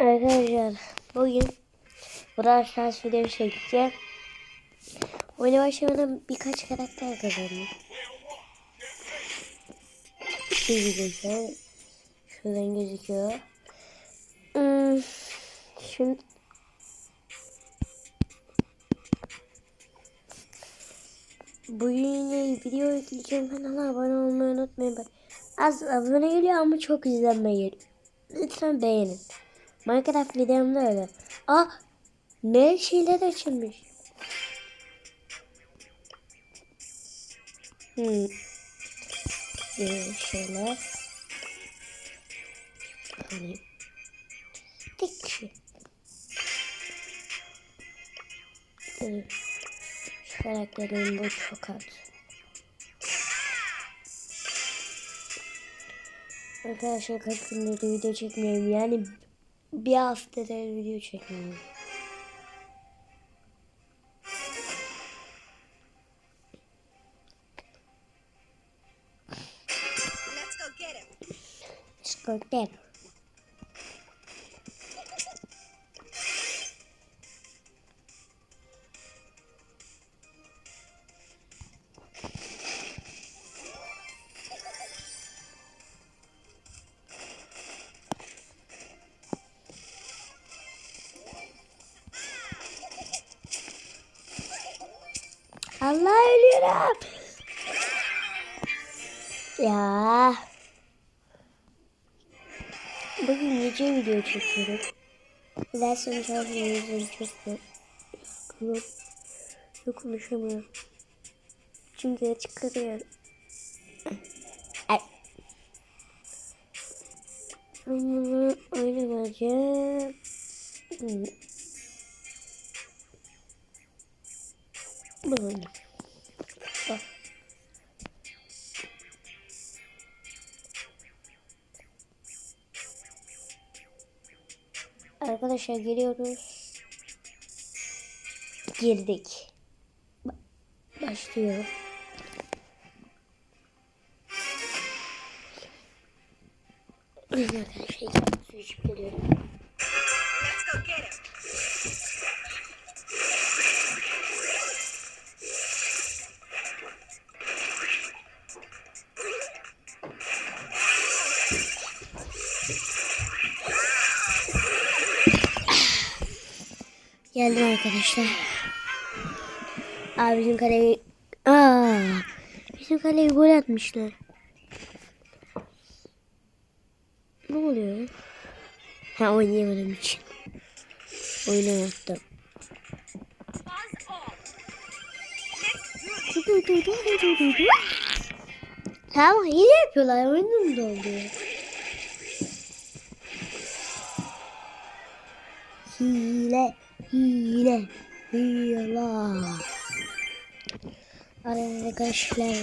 Arkadaşlar bugün Brawl Stars video çekeceğim. Oyuna başlamadan birkaç karakter kazandım. Şimdi güzel. Şuradan gözüküyor. Hmm, şimdi Bugün yine video yükleyeceğim. Kanala abone olmayı unutmayın. Az abone geliyor ama çok izlenme geliyor. Lütfen beğenin. Minecraft videomda öyle. Aa ne şeyler açılmış. Hmm. Böyle şeyler. Hani tek kişi. Evet. Şu bu çok az. Arkadaşlar kaç gündür de video çekmiyorum. Yani bir haftadır video çekmiyorum. Let's go get him. Allah ölüyorum. Ya. Bugün gece video çekiyorum. Dersem çalışmıyorum çok yok. Yok konuşamıyorum. Çünkü çıkarıyorum. Ay. Bunu oynamayacağım. Bak. Arkadaşlar geliyoruz. Girdik. Ba- Başlıyor. Arkadaşlar su içip geliyorum. Geldim arkadaşlar. Abi bizim kaleyi... Aa, bizim kaleyi gol atmışlar. Ne oluyor? Ha oynayamadığım için. Oyunu unuttum. Tamam hile yapıyorlar. Oyunum doldu. Hile, hile, hile. Arkadaşlar.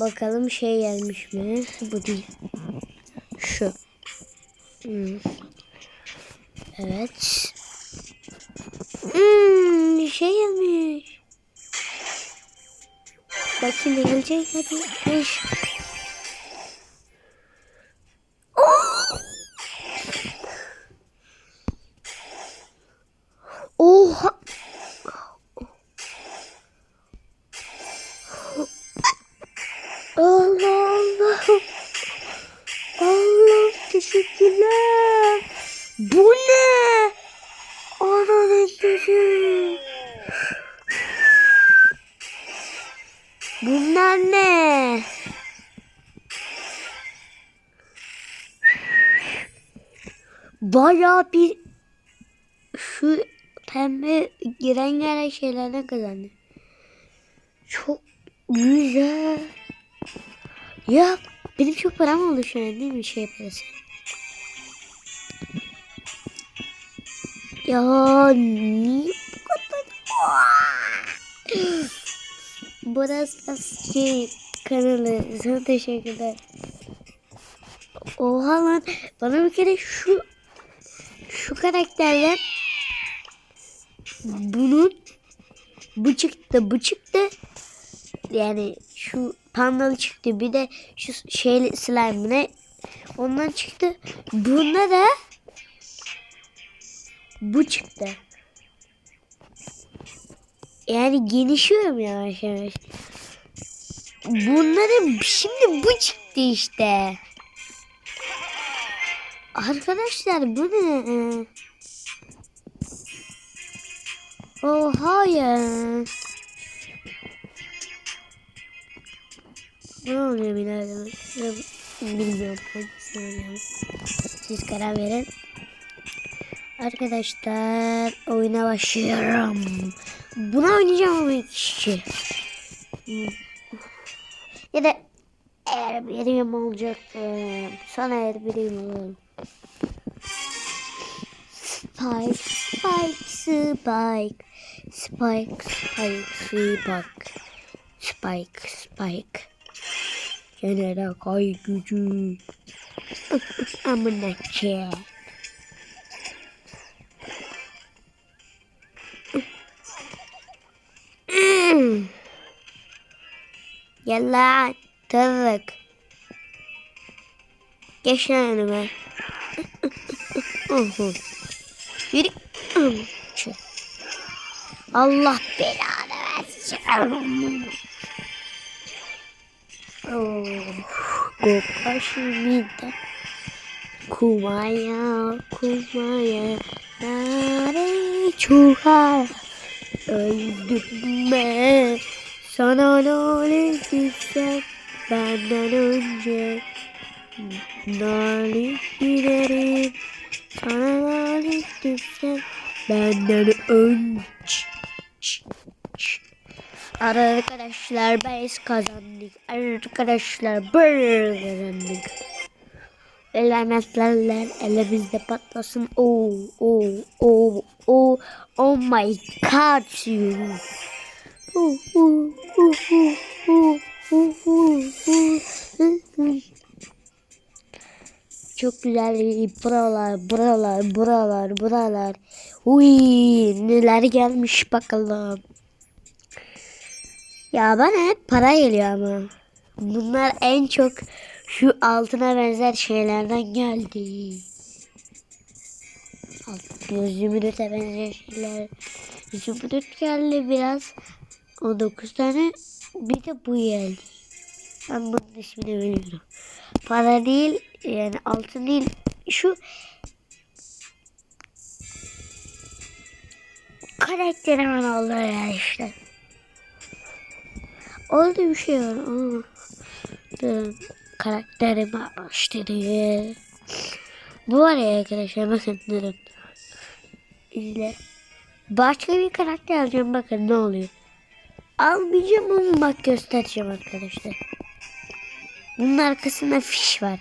Bakalım şey gelmiş mi? Bu değil. Şu. Evet. Hmm, şey gelmiş. Bakayım ne gelecek hadi. Beş. Oh! Oha. Allah Allah. Allah teşekkürler. Bu ne? Ananı gözü. Bunlar ne? Bayağı bir şu pembe giren gelen şeylerden kazandı. Çok güzel. Ya benim çok param oldu şu an değil mi şey parası? Ya niye bu kadar? Burası şey kanalı. Sana teşekkürler. Oha lan bana bir kere şu şu karakterler bunun bu çıktı bu çıktı yani şu pandalı çıktı. Bir de şu şeyli slime ne? Ondan çıktı. Bunda da bu çıktı. Yani genişiyorum yavaş yavaş. Bunların şimdi bu çıktı işte. Arkadaşlar bu ne? Oha ya. Ne oluyor birader? Bilmiyorum. Siz karar verin. Arkadaşlar oyuna başlıyorum. Buna oynayacağım ama iki kişi. Ya da eğer birim olacak. e, Sana eğer birim olalım. Spike, Spike, Spike, Spike, Spike, Spike, Spike, Spike. Genel kay gücü. Amına ke. Yalla tırık. Geç lan önüme. Yürü. Allah belanı versin. Oh. Gopaşimida. Kumaya, kumaya. Nare çuha. Öldürme. Sana ne olursa Benden önce Nalit giderim Sana nalit düşsem Benden önce Arkadaşlar biz kazandık Arkadaşlar böyle kazandık Lanetlerler elimizde patlasın. Oh, oh, oh, oh, oh my god you. Oh, oh, oh, oh, oh. Çok güzel buralar, buralar, buralar, buralar. Uy, neler gelmiş bakalım. Ya bana hep para geliyor ama. Bunlar en çok şu altına benzer şeylerden geldi. Alt- Zümrüt'e benzer şeyler. Zümrüt geldi biraz. 19 tane. Bir de bu geldi. Ben bunun ismini biliyorum. Para değil yani altın değil. Şu karakter hemen oldu ya işte. Oldu bir şey var. Aa. Durun. Karakterimi açtırayım. Bu var ya arkadaşlar bakın durun. İzle. Başka bir karakter alacağım bakın ne oluyor. Almayacağım ama bak göstereceğim arkadaşlar. Bunun arkasında fiş var.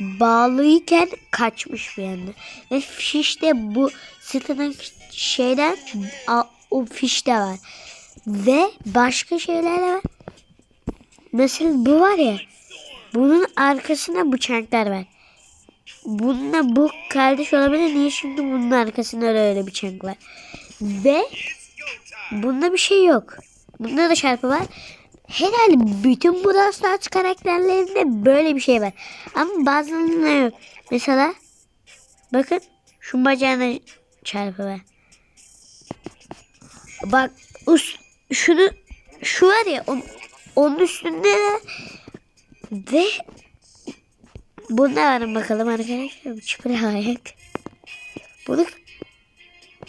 Bağlıyken kaçmış bir anda. Ve fiş de bu sırtına şeyden o fiş de var. Ve başka şeyler de var. Mesela bu var ya. Bunun arkasında bıçaklar var. Bununla bu kardeş olabilir. Niye çünkü bunun arkasında da öyle bıçak var. Ve bunda bir şey yok. Bunda da çarpı var. Herhalde bütün Brawl Stars karakterlerinde böyle bir şey var. Ama bazılarında yok. Mesela bakın şu bacağına çarpı var. Bak üst, şunu şu var ya on, onun üstünde de ve bunda var bakalım arkadaşlar bu çıplak ayak. Bunu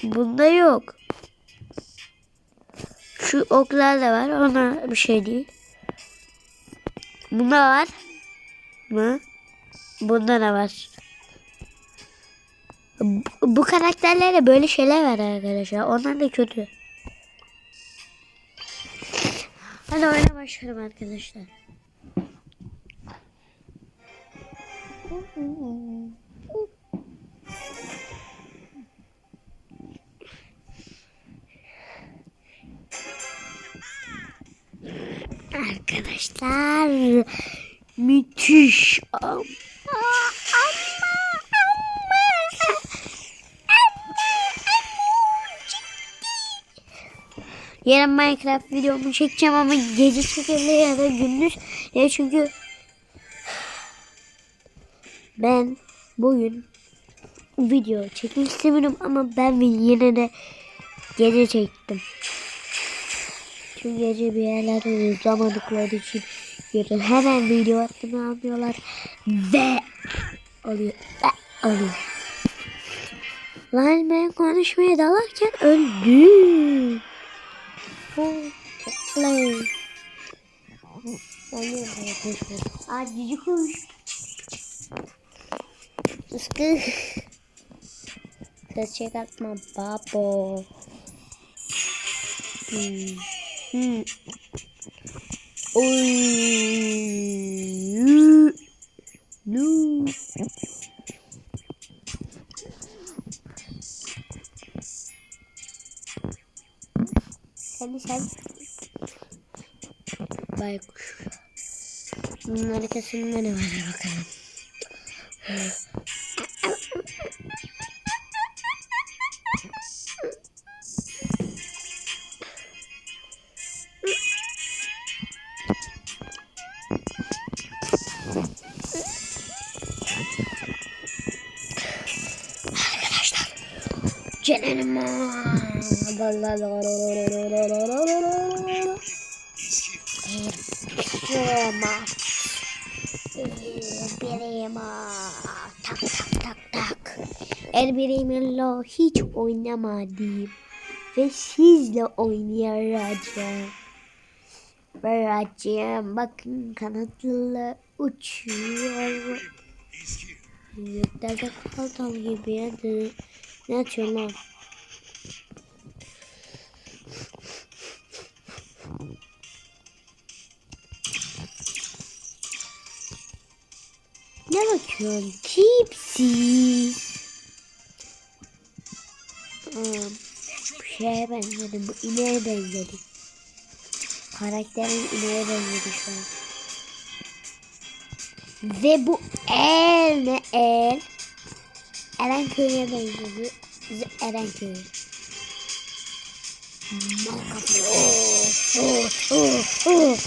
bunda yok. Şu oklar da var. Ona bir şey değil. Bunda var mı? Bunda da var. Bu, bu karakterlerde böyle şeyler var arkadaşlar. Onlar da kötü. Hadi oyuna başlayalım arkadaşlar. Arkadaşlar müthiş ama Yarın Minecraft videomu çekeceğim ama gece çekebilir ya da gündüz. Ya çünkü ben bugün video çekmek istemiyorum ama ben yine de gece çektim. Çünkü gece bir yerlerde uzamadıkları için yarın hemen video attığını anlıyorlar ve alıyor ve alıyor. Lan ben konuşmaya dalarken play. Ben niye böyle konuşmuyorum? Aa kuş. Sıskı. Ses çıkartma babo. Hmm. Hmm. Oy. No. Sen sen. Baykuş. Bunun arkasında ne var bakalım. Cenenim. Roma. Birima. Tak tak tak tak. El birimle hiç oynamadım. Ve sizle oynayacağım. Vereceğim. Bakın kanatlı uçuyor. Göklerde kartal gibi yerde. Ne atıyor lan? Ne bakıyorsun? Tipsiz. Hmm, bu şeye benzedi. Bu ineğe benzedi. Karakterin ineğe benzedi şu an. Ve bu el ne el? Erenköy'e benziyor. Erenköy. Mal kafalı. Oh, oh, oh.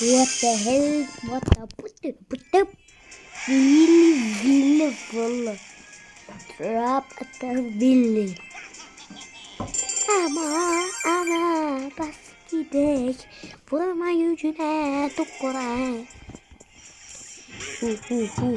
What the hell? What the put the put the Really, really full. Drop at the Billy. Ama ana bas gidek. Vurma yüzüne dokura hu hu.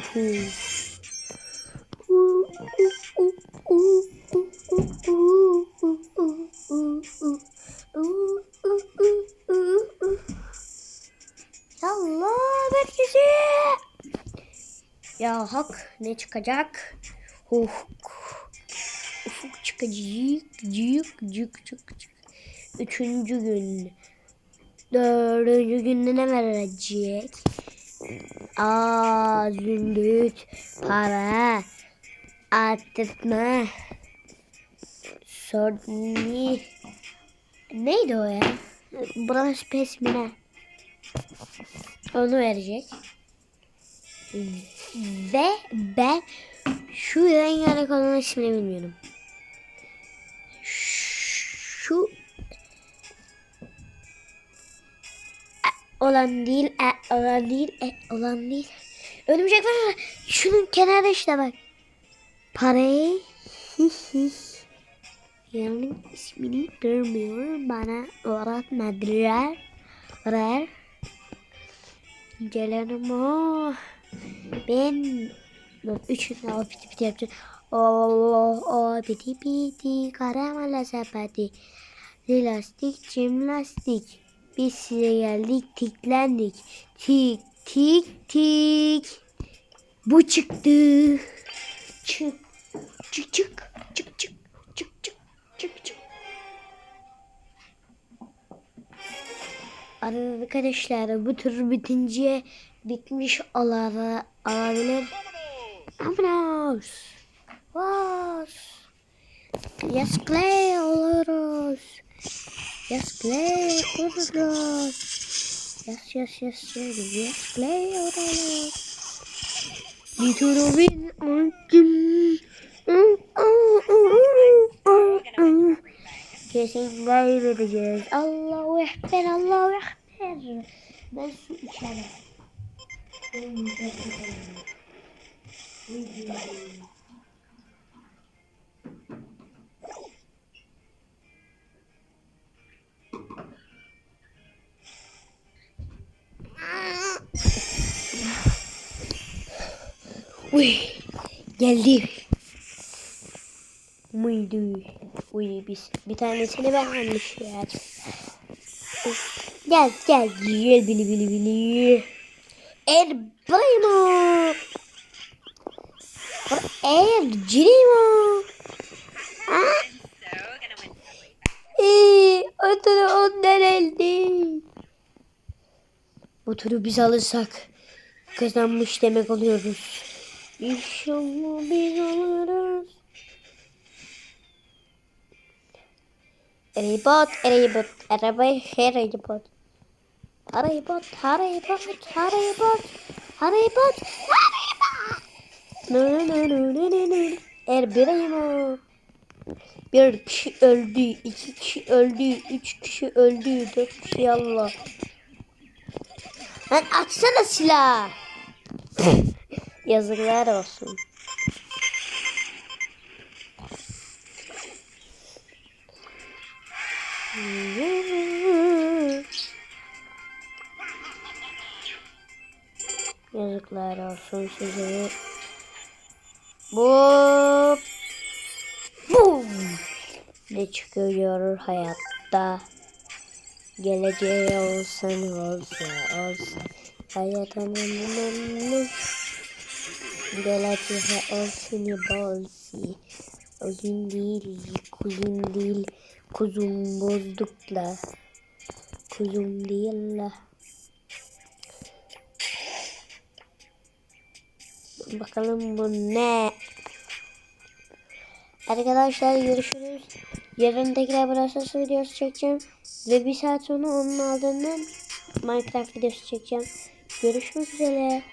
Allah herkese. Ya hak ne çıkacak? Ufuk. Ufuk çıkacak. Cık cık cık cık. Üçüncü gün. Dördüncü günde ne verecek? Aa zümrüt, para, arttırma, sorni. Neydi o ya? Branş pesmine. Onu verecek. Ve ben şu rengarenk olan ismini bilmiyorum. Olan değil, e olan değil, e olan değil. Örümcek var. Şunun kenarı işte bak. Parayı hihi. Yani ismini görmüyor. Bana öğretmediler. Öğret. Gelelim o. Ben üçünü al piti piti yapacağım. Oh, oh, piti piti, karamela sepeti. Lastik, cimnastik. Biz size geldik, tiklendik. Tik, tik, tik. Bu çıktı. Çık, çık, çık, çık, çık, çık, çık, çık, çık. Arkadaşlar bu tur bitince bitmiş olara, olabilir. Vámonos. Vamos. Yes, Clay, oluruz. Yes, play with Overlord. Yes, yes, yes, yes, yes, play Overlord. Need to win on Jim. Kesin böyle diyeceğiz. Allahu Ekber, Allahu Ekber. Ben su içerim. Uy, geldi. Mıydı? Uy, biz bir tanesini ben almış ya. Gel gel gel bili bili bili. Erbaymo. Ercimo. Ah, ee, o turu ondan elde. Bu turu biz alırsak kazanmış demek oluyoruz. İnşallah biz alırız. Arabayı her eribot. Haribot, haribot, haribot, haribot, haribot. No, no, no, no, no, no, no. Erbereyim Bir kişi öldü, iki kişi öldü, üç kişi öldü, dört kişi Allah. Lan atsana silah. Yazıklar olsun. Yazıklar olsun size. Bu Boom! Ne çıkıyor hayatta? Geleceği olsan olsa olsa hayatımın önemli Geleceği olsun bolsi Oyun değil, kuzum değil, kuzum bozdukla Kuzum değil la Bakalım bu ne? Arkadaşlar görüşürüz. Yarın tekrar Brawl videosu çekeceğim. Ve bir saat sonra onun ardından Minecraft videosu çekeceğim. Görüşmek üzere.